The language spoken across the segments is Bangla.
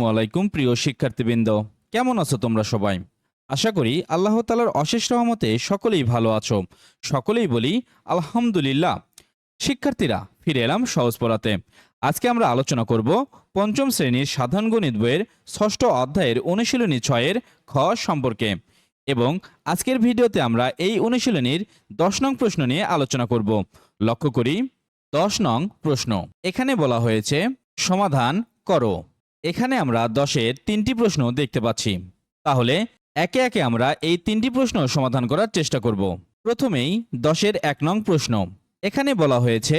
আসসালামু আলাইকুম, প্রিয় শিক্ষার্থীবৃন্দ। কেমন আছো তোমরা সবাই? আশা করি আল্লাহ তালার অশেষ রহমতে সকলেই ভালো আছো। সকলেই বলি, আলহামদুলিল্লাহ। শিক্ষার্থীরা, ফিরে এলাম সহজ পড়াতে। আজকে আমরা আলোচনা করব পঞ্চম শ্রেণির সাধারণ গণিত বইয়ের ষষ্ঠ অধ্যায়ের অনুশীলনী ছয়ের খ সম্পর্কে। এবং আজকের ভিডিওতে আমরা এই অনুশীলনীর দশ নং প্রশ্ন নিয়ে আলোচনা করব। লক্ষ্য করি, দশ নং প্রশ্ন। এখানে বলা হয়েছে, সমাধান করো। এখানে আমরা দশের তিনটি প্রশ্ন দেখতে পাচ্ছি। তাহলে একে একে আমরা এই তিনটি প্রশ্ন সমাধান করার চেষ্টা করব। প্রথমেই দশের এক নং প্রশ্ন। এখানে বলা হয়েছে,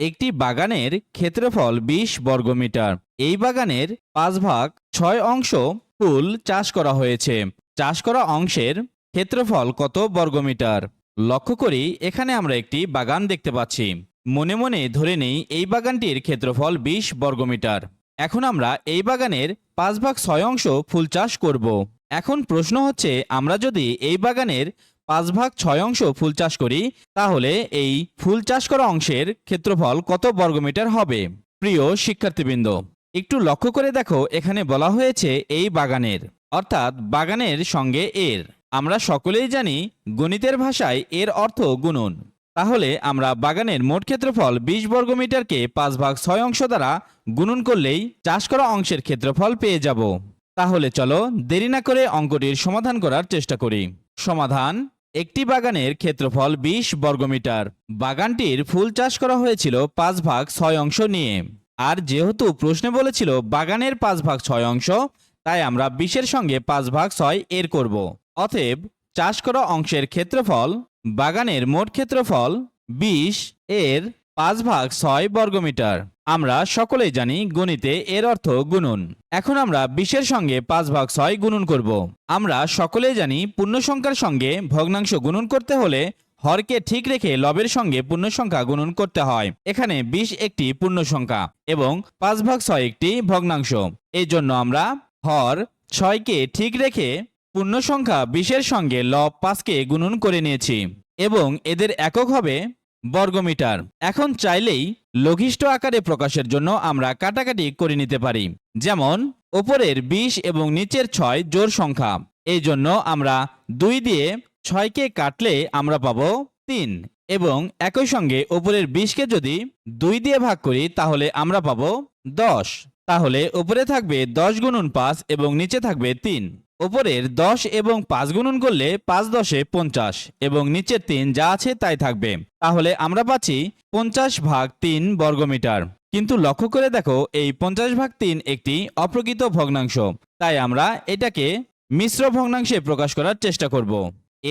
একটি বাগানের ক্ষেত্রফল বিশ বর্গমিটার এই বাগানের পাঁচ ভাগ ছয় অংশ ফুল চাষ করা হয়েছে। চাষ করা অংশের ক্ষেত্রফল কত বর্গমিটার লক্ষ্য করি, এখানে আমরা একটি বাগান দেখতে পাচ্ছি। মনে মনে ধরে নেই, এই বাগানটির ক্ষেত্রফল বিশ বর্গমিটার এখন আমরা এই বাগানের পাঁচ ভাগ ছয় অংশ ফুল চাষ করব। এখন প্রশ্ন হচ্ছে, আমরা যদি এই বাগানের পাঁচ ভাগ ছয় অংশ ফুল চাষ করি, তাহলে এই ফুল চাষ করা অংশের ক্ষেত্রফল কত বর্গমিটার হবে? প্রিয় শিক্ষার্থীবৃন্দ, একটু লক্ষ্য করে দেখো, এখানে বলা হয়েছে এই বাগানের, অর্থাৎ বাগানের সঙ্গে এর। আমরা সকলেই জানি গণিতের ভাষায় এর অর্থ গুণন। তাহলে আমরা বাগানের মোট ক্ষেত্রফল বিশ বর্গমিটারকে পাঁচ ভাগ ছয় অংশ দ্বারা গুণন করলেই চাষ করা অংশের ক্ষেত্রফল পেয়ে যাব। তাহলে চলো দেরি না করে অঙ্কটির সমাধান করার চেষ্টা করি। সমাধান, একটি বাগানের ক্ষেত্রফল বিশ বর্গমিটার। বাগানটির ফুল চাষ করা হয়েছিল পাঁচ ভাগ ছয় অংশ নিয়ে। আর যেহেতু প্রশ্নে বলেছিল বাগানের পাঁচ ভাগ ছয় অংশ, তাই আমরা বিশের সঙ্গে পাঁচ ভাগ ছয় এর করব। অতএব চাষ করা অংশের ক্ষেত্রফল বাগানের মোট ক্ষেত্রফল বিশ এর পাঁচ ভাগ ছয় বর্গমিটার। আমরা সকলেই জানি গণিতে এর অর্থ গুণন। এখন আমরা বিশের সঙ্গে পাঁচ ভাগ ছয় গুণন করব। আমরা সকলেই জানি পূর্ণ সংখ্যার সঙ্গে ভগ্নাংশ গুণন করতে হলে হরকে ঠিক রেখে লবের সঙ্গে পূর্ণ সংখ্যা গুণন করতে হয়। এখানে বিশ একটি পূর্ণ সংখ্যা এবং পাঁচ ভাগ ছয় একটি ভগ্নাংশ। এই জন্য আমরা হর ছয়কে ঠিক রেখে পূর্ণ সংখ্যা বিশের সঙ্গে লব পাঁচকে গুণন করে নিয়েছি এবং এদের একক হবে বর্গমিটার। এখন চাইলেই লঘিষ্ঠ আকারে প্রকাশের জন্য আমরা কাটাকাটি করে নিতে পারি, যেমন ওপরের বিশ এবং নিচের ছয় জোর সংখ্যা। এই জন্য আমরা দুই দিয়ে ছয়কে কাটলে আমরা পাবো তিন এবং একই সঙ্গে ওপরের বিশকে যদি দুই দিয়ে ভাগ করি তাহলে আমরা পাবো দশ। তাহলে উপরে থাকবে দশ গুণন পাঁচ এবং নিচে থাকবে তিন। ওপরের দশ এবং পাঁচ গুণন করলে পাঁচ দশে পঞ্চাশ, এবং নিচের তিন যা আছে তাই থাকবে। তাহলে আমরা পাচ্ছি পঞ্চাশ ভাগ তিন বর্গমিটার। কিন্তু লক্ষ্য করে দেখো, এই পঞ্চাশ ভাগ তিন একটি অপ্রকৃত ভগ্নাংশ। তাই আমরা এটাকে মিশ্র ভগ্নাংশে প্রকাশ করার চেষ্টা করব।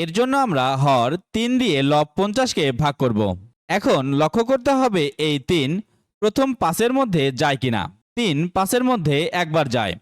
এর জন্য আমরা হর তিন দিয়ে লব পঞ্চাশকে ভাগ করব। এখন লক্ষ্য করতে হবে এই তিন প্রথম পাঁচের মধ্যে যায় কিনা। তিন পাঁচের মধ্যে একবার যায়।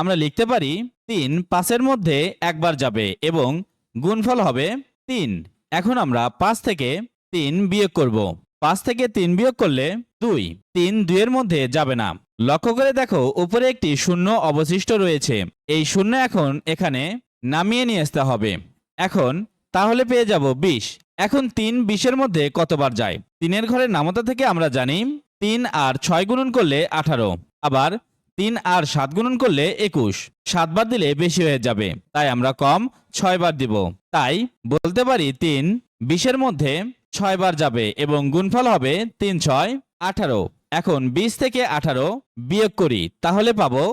আমরা লিখতে পারি তিন পাঁচের মধ্যে একবার যাবে এবং গুণফল হবে তিন। এখন আমরা পাঁচ থেকে তিন বিয়োগ করব। পাঁচ থেকে তিন বিয়োগ করলে দুই। তিন দুইয়ের মধ্যে যাবে না। লক্ষ্য করে দেখো, উপরে একটি শূন্য অবশিষ্ট রয়েছে। এই শূন্য এখন এখানে নামিয়ে নিয়ে আসতে হবে। এখন তাহলে পেয়ে যাব বিশ। এখন তিন বিশের মধ্যে কতবার যায়? তিনের ঘরের নামতা থেকে আমরা জানি তিন আর ছয় গুণন করলে আঠারো। আবার তিন আর সাত গুণন করলে একুশ। সাতবার দিলে বেশি হয়ে যাবে। তাই আমরা কম ছয়বার দিব। তাই বলতে পারি তিন বিশের মধ্যে ছয়বার যাবে এবং গুণফল হবে তিন ছয় আঠারো। এখন বিশ থেকে আঠারো বিয়োগ করি, তাহলে পাবো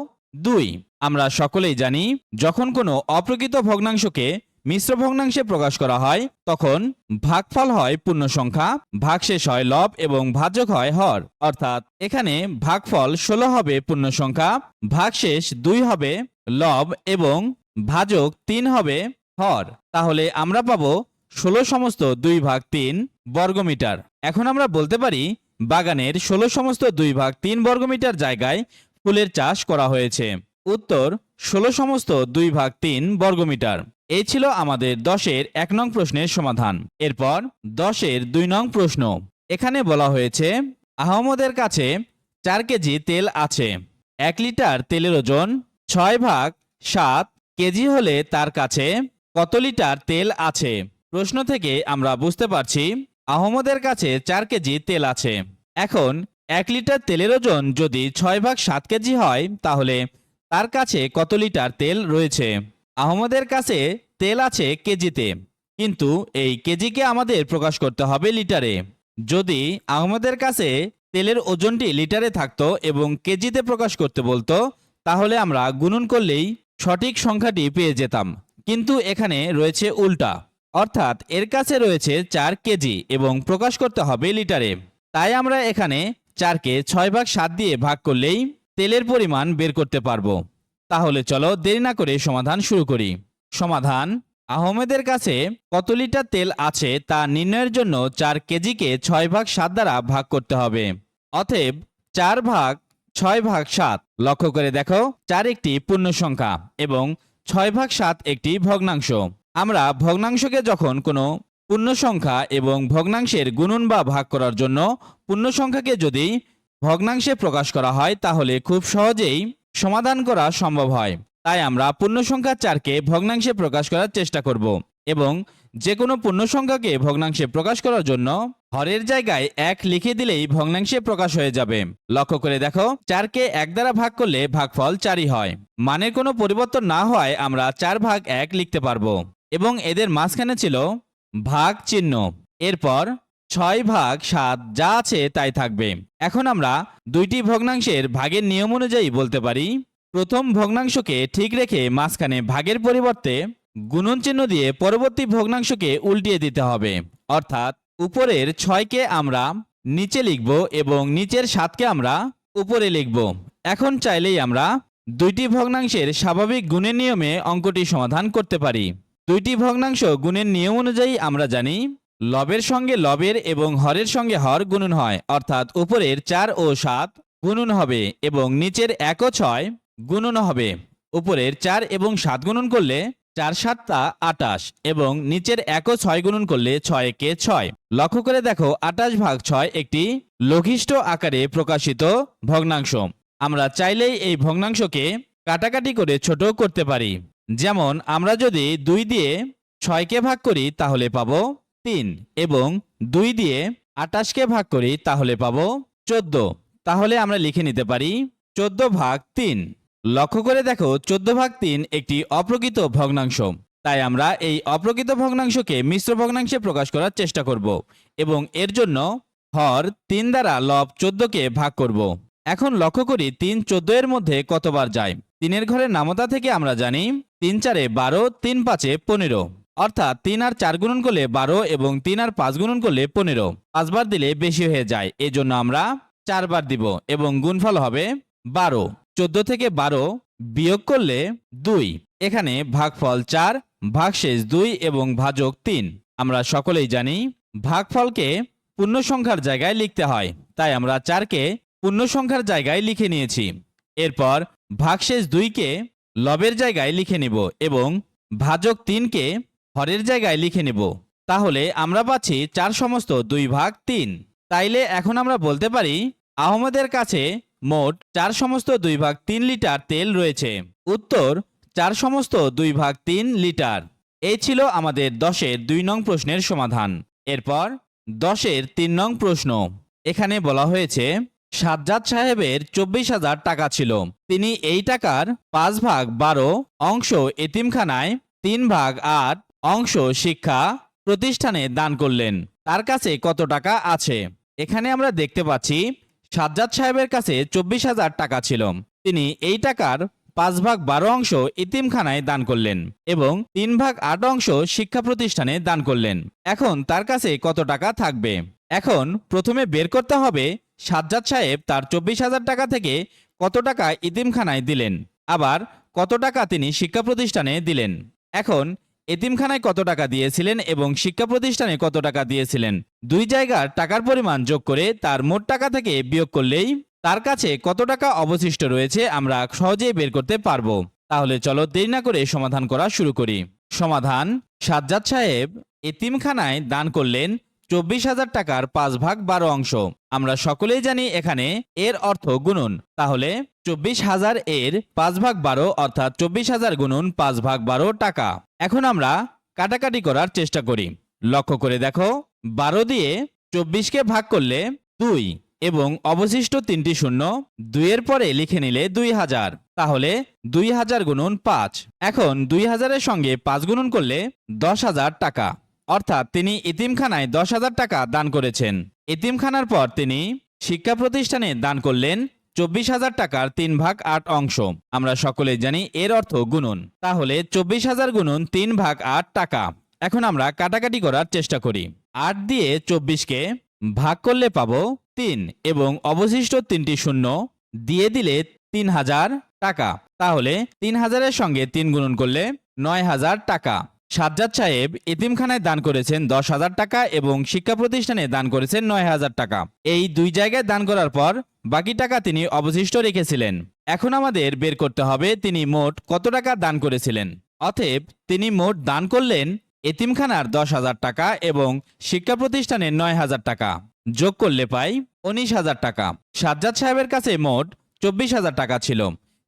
দুই। আমরা সকলেই জানি, যখন কোনো অপ্রকৃত ভগ্নাংশকে মিশ্র ভগ্নাংশে প্রকাশ করা হয়, তখন ভাগফল হয় পূর্ণ সংখ্যা ভাগশেষ হয় লব এবং ভাজক হয় হর। অর্থাৎ এখানে ভাগফল ষোলো হবে পূর্ণ সংখ্যা ভাগশেষ দুই হবে লব এবং ভাজক তিন হবে হর। তাহলে আমরা পাবো ষোলো সমস্ত দুই ভাগ তিন বর্গমিটার। এখন আমরা বলতে পারি, বাগানের ষোলো সমস্ত দুই ভাগ তিন বর্গমিটার জায়গায় ফুলের চাষ করা হয়েছে। উত্তর, ষোলো সমস্ত দুই ভাগ তিন বর্গমিটার। এই ছিল আমাদের দশের এক নং প্রশ্নের সমাধান। এরপর দশের দুই নং প্রশ্ন। এখানে বলা হয়েছে, আহমদের কাছে চার কেজি তেল আছে। এক লিটার তেলের ওজন ছয় ভাগ সাত কেজি হলে তার কাছে কত লিটার তেল আছে? প্রশ্ন থেকে আমরা বুঝতে পারছি, আহমদের কাছে চার কেজি তেল আছে। এখন এক লিটার তেলের ওজন যদি ছয় ভাগ সাত কেজি হয়, তাহলে তার কাছে কত লিটার তেল রয়েছে? আহমদের কাছে তেল আছে কেজিতে, কিন্তু এই কেজিকে আমাদের প্রকাশ করতে হবে লিটারে। যদি আহমদের কাছে তেলের ওজনটি লিটারে থাকতো এবং কেজিতে প্রকাশ করতে বলতো, তাহলে আমরা গুণন করলেই সঠিক সংখ্যাটি পেয়ে যেতাম। কিন্তু এখানে রয়েছে উল্টা। অর্থাৎ এর কাছে রয়েছে চার কেজি এবং প্রকাশ করতে হবে লিটারে। তাই আমরা এখানে চারকে ছয় ভাগ সাত দিয়ে ভাগ করলেই তেলের পরিমাণ বের করতে পারব। তাহলে চলো দেরি না করে সমাধান শুরু করি। সমাধান, আহমেদের কাছে কত লিটার তেল আছে তা নির্ণয়ের জন্য চার কেজিকে ছয় ভাগ সাত দ্বারা ভাগ করতে হবে। অতএব চার ভাগ ছয় ভাগ সাত, লক্ষ্য করে দেখো, চার একটি পূর্ণ সংখ্যা এবং ছয় ভাগ সাত একটি ভগ্নাংশ। আমরা ভগ্নাংশকে যখন কোনো পূর্ণ সংখ্যা এবং ভগ্নাংশের গুণন বা ভাগ করার জন্য পূর্ণ সংখ্যাকে যদি ভগ্নাংশে প্রকাশ করা হয়, তাহলে খুব সহজেই সমাধান করা সম্ভব হয়। তাই আমরা পূর্ণ সংখ্যা চারকে ভগ্নাংশে প্রকাশ করার চেষ্টা করব এবং যে কোনো পূর্ণ সংখ্যাকে ভগ্নাংশে প্রকাশ করার জন্য হরের জায়গায় এক লিখে দিলেই ভগ্নাংশে প্রকাশ হয়ে যাবে। লক্ষ্য করে দেখো, চারকে এক দ্বারা ভাগ করলে ভাগফল চারই হয়। মানের কোনো পরিবর্তন না হওয়ায় আমরা চার ভাগ এক লিখতে পারব। এবং এদের মাঝখানে ছিল ভাগ চিহ্ন এরপর ছয় ভাগ সাত যা আছে তাই থাকবে। এখন আমরা দুইটি ভগ্নাংশের ভাগের নিয়ম অনুযায়ী বলতে পারি। প্রথম ভগ্নাংশকে ঠিক রেখে মাঝখানে ভাগের পরিবর্তে গুণন চিহ্ন দিয়ে পরবর্তী ভগ্নাংশকে উল্টিয়ে দিতে হবে। অর্থাৎ উপরের ছয়কে আমরা নিচে লিখব এবং নিচের সাতকে আমরা উপরে লিখব। এখন চাইলেই আমরা দুইটি ভগ্নাংশের স্বাভাবিক গুণের নিয়মে অঙ্কটি সমাধান করতে পারি। দুইটি ভগ্নাংশ গুণের নিয়ম অনুযায়ী আমরা জানি লবের সঙ্গে লবের এবং হরের সঙ্গে হর গুণন হয়, অর্থাৎ উপরের চার ও সাত গুণন হবে এবং নিচের এক ও ছয় গুণন হবে। উপরের চার এবং সাত গুণন করলে চার সাতটা আটাশ এবং নিচের এক ও ছয় গুণন করলে ছয় কে ছয়। লক্ষ্য করে দেখো, আটাশ ভাগ ছয় একটি লঘিষ্ঠ আকারে প্রকাশিত ভগ্নাংশ। আমরা চাইলেই এই ভগ্নাংশকে কাটাকাটি করে ছোট করতে পারি। যেমন, আমরা যদি দুই দিয়ে ছয়কে ভাগ করি, তাহলে পাবো তিন এবং দুই দিয়ে আটাশকে ভাগ করি, তাহলে পাবো চোদ্দ। তাহলে আমরা লিখে নিতে পারি চোদ্দ ভাগ তিন। লক্ষ্য করে দেখো, চোদ্দ ভাগ তিন একটি অপ্রকৃত ভগ্নাংশ। তাই আমরা এই অপ্রকৃত ভগ্নাংশকে মিশ্র ভগ্নাংশে প্রকাশ করার চেষ্টা করব এবং এর জন্য হর তিন দ্বারা লব চোদ্দকে ভাগ করব। এখন লক্ষ্য করি তিন চোদ্দ এর মধ্যে কতবার যায়? তিনের ঘরের নামতা থেকে আমরা জানি তিন চারে বারো, তিন পাঁচে পনেরো। অর্থাৎ তিন আর চার গুণন করলে বারো এবং তিন আর পাঁচ গুণন করলে পনেরো। পাঁচবার দিলে বেশি হয়ে যায়। এজন্য আমরা চারবার দিব এবং গুণফল হবে বারো। চোদ্দ থেকে বারো বিয়োগ করলে দুই। এখানে ভাগফল চার, ভাগশেষ দুই এবং ভাজক তিন। আমরা সকলেই জানি ভাগফলকে পূর্ণ সংখ্যার জায়গায় লিখতে হয়। তাই আমরা চারকে পূর্ণ সংখ্যার জায়গায় লিখে নিয়েছি। এরপর ভাগশেষ দুইকে লবের জায়গায় লিখে নিব এবং ভাজক তিনকে হরের জায়গায় লিখে নেব। তাহলে আমরা পাচ্ছি চার সমস্ত দুই ভাগ তিন। তাইলে এখন আমরা বলতে পারি, আহমদের কাছে মোট চার সমস্ত দুই ভাগ তিন লিটার তেল রয়েছে। উত্তর, চার সমস্ত দুই ভাগ তিন লিটার। এই ছিল আমাদের দশের দুই নং প্রশ্নের সমাধান। এরপর, দশের তিন নং প্রশ্ন। এখানে বলা হয়েছে, সাজ্জাদ সাহেবের চব্বিশ হাজার টাকা ছিল। তিনি এই টাকার পাঁচ ভাগ বারো অংশ এতিমখানায় তিন ভাগ আট অংশ শিক্ষা প্রতিষ্ঠানে দান করলেন। তার কাছে কত টাকা আছে? এখানে আমরা দেখতে পাচ্ছি, সাজ্জাদ সাহেবের কাছে চব্বিশ হাজার টাকা ছিল। তিনি এই টাকার পাঁচ ভাগ বারো অংশ ইতিমখানায় দান করলেন এবং তিন ভাগ আট অংশ শিক্ষা প্রতিষ্ঠানে দান করলেন। এখন তার কাছে কত টাকা থাকবে? এখন প্রথমে বের করতে হবে সাজ্জাদ সাহেব তার চব্বিশ হাজার টাকা থেকে কত টাকা ইতিমখানায় দিলেন। আবার কত টাকা তিনি শিক্ষা প্রতিষ্ঠানে দিলেন। এখন এতিমখানায় কত টাকা দিয়েছিলেন এবং শিক্ষা প্রতিষ্ঠানে কত টাকা দিয়েছিলেন? দুই জায়গার টাকার পরিমাণ যোগ করে তার মোট টাকা থেকে বিয়োগ করলেই তার কাছে কত টাকা অবশিষ্ট রয়েছে আমরা সহজেই বের করতে পারব। তাহলে চলো দেরি না করে সমাধান করা শুরু করি। সমাধান সাজ্জাদ সাহেব এতিমখানায় দান করলেন চব্বিশ হাজার টাকার পাঁচ ভাগ বারো অংশ। আমরা সকলেই জানি এখানে এর অর্থ গুণন। তাহলে চব্বিশ হাজার এর পাঁচ ভাগ বারো অর্থাৎ চব্বিশ হাজার গুণন পাঁচ ভাগ বারো টাকা। এখন আমরা কাটাকাটি করার চেষ্টা করি। লক্ষ্য করে দেখো, বারো দিয়ে চব্বিশকে ভাগ করলে দুই এবং অবশিষ্ট তিনটি শূন্য দুইয়ের পরে লিখে নিলে দুই হাজার। তাহলে দুই হাজার গুণন পাঁচ। এখন দুই হাজারের সঙ্গে পাঁচ গুণন করলে দশ হাজার টাকা। অর্থাৎ তিনি ইতিমখানায় দশ হাজার টাকা দান করেছেন। ইতিমখানার পর তিনি শিক্ষা প্রতিষ্ঠানে দান করলেন চব্বিশ হাজার টাকার তিন ভাগ আট অংশ। আমরা সকলে জানি এর অর্থ গুণন। তাহলে চব্বিশ হাজার গুণন তিন ভাগ আট টাকা। এখন আমরা কাটাকাটি করার চেষ্টা করি। আট দিয়ে চব্বিশকে ভাগ করলে পাব তিন এবং অবশিষ্ট তিনটি শূন্য দিয়ে দিলে তিন হাজার টাকা। তাহলে তিন হাজারের সঙ্গে তিন গুণন করলে নয় হাজার টাকা। সাজ্জাদ সাহেব এতিমখানায় দান করেছেন দশ হাজার টাকা এবং শিক্ষা প্রতিষ্ঠানে দান করেছেন নয় হাজার টাকা। এই দুই জায়গায় দান করার পর বাকি টাকা তিনি অবশিষ্ট রেখেছিলেন। এখন আমাদের বের করতে হবে তিনি মোট কত টাকা দান করেছিলেন। অতএব তিনি মোট দান করলেন এতিমখানার দশ হাজার টাকা এবং শিক্ষা প্রতিষ্ঠানের নয় হাজার টাকা। যোগ করলে পাই উনিশ হাজার টাকা। সাজ্জাদ সাহেবের কাছে মোট চব্বিশ হাজার টাকা ছিল।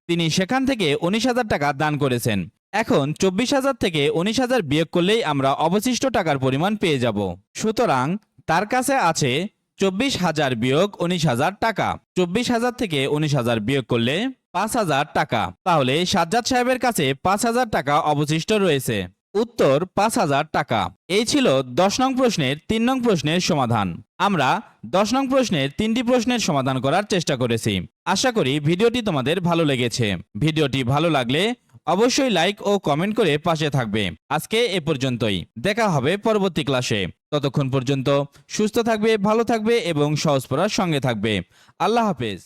তিনি সেখান থেকে উনিশ হাজার টাকা দান করেছেন। এখন চব্বিশ হাজার থেকে উনিশ হাজার বিয়োগ করলেই আমরা অবশিষ্ট টাকার পরিমাণ পেয়ে যাব। সুতরাং তার কাছে আছে চব্বিশ হাজার বিয়োগ উনিশ হাজার টাকা। চব্বিশ হাজার থেকে উনিশ হাজার বিয়োগ করলে পাঁচ হাজার টাকা। তাহলে সাজ্জাদ সাহেবের কাছে পাঁচ হাজার টাকা অবশিষ্ট রয়েছে। উত্তর, পাঁচ হাজার টাকা। এই ছিল দশ নং প্রশ্নের তিন নং প্রশ্নের সমাধান। আমরা দশ নং প্রশ্নের তিনটি প্রশ্নের সমাধান করার চেষ্টা করেছি। আশা করি ভিডিওটি তোমাদের ভালো লেগেছে। ভিডিওটি ভালো লাগলে অবশ্যই লাইক ও কমেন্ট করে পাশে থাকবে। আজকে এ পর্যন্তই। দেখা হবে পরবর্তী ক্লাসে ততক্ষণ পর্যন্ত সুস্থ থাকবে, ভালো থাকবে এবং সহজ পড়ার সঙ্গে থাকবে। আল্লাহ হাফেজ।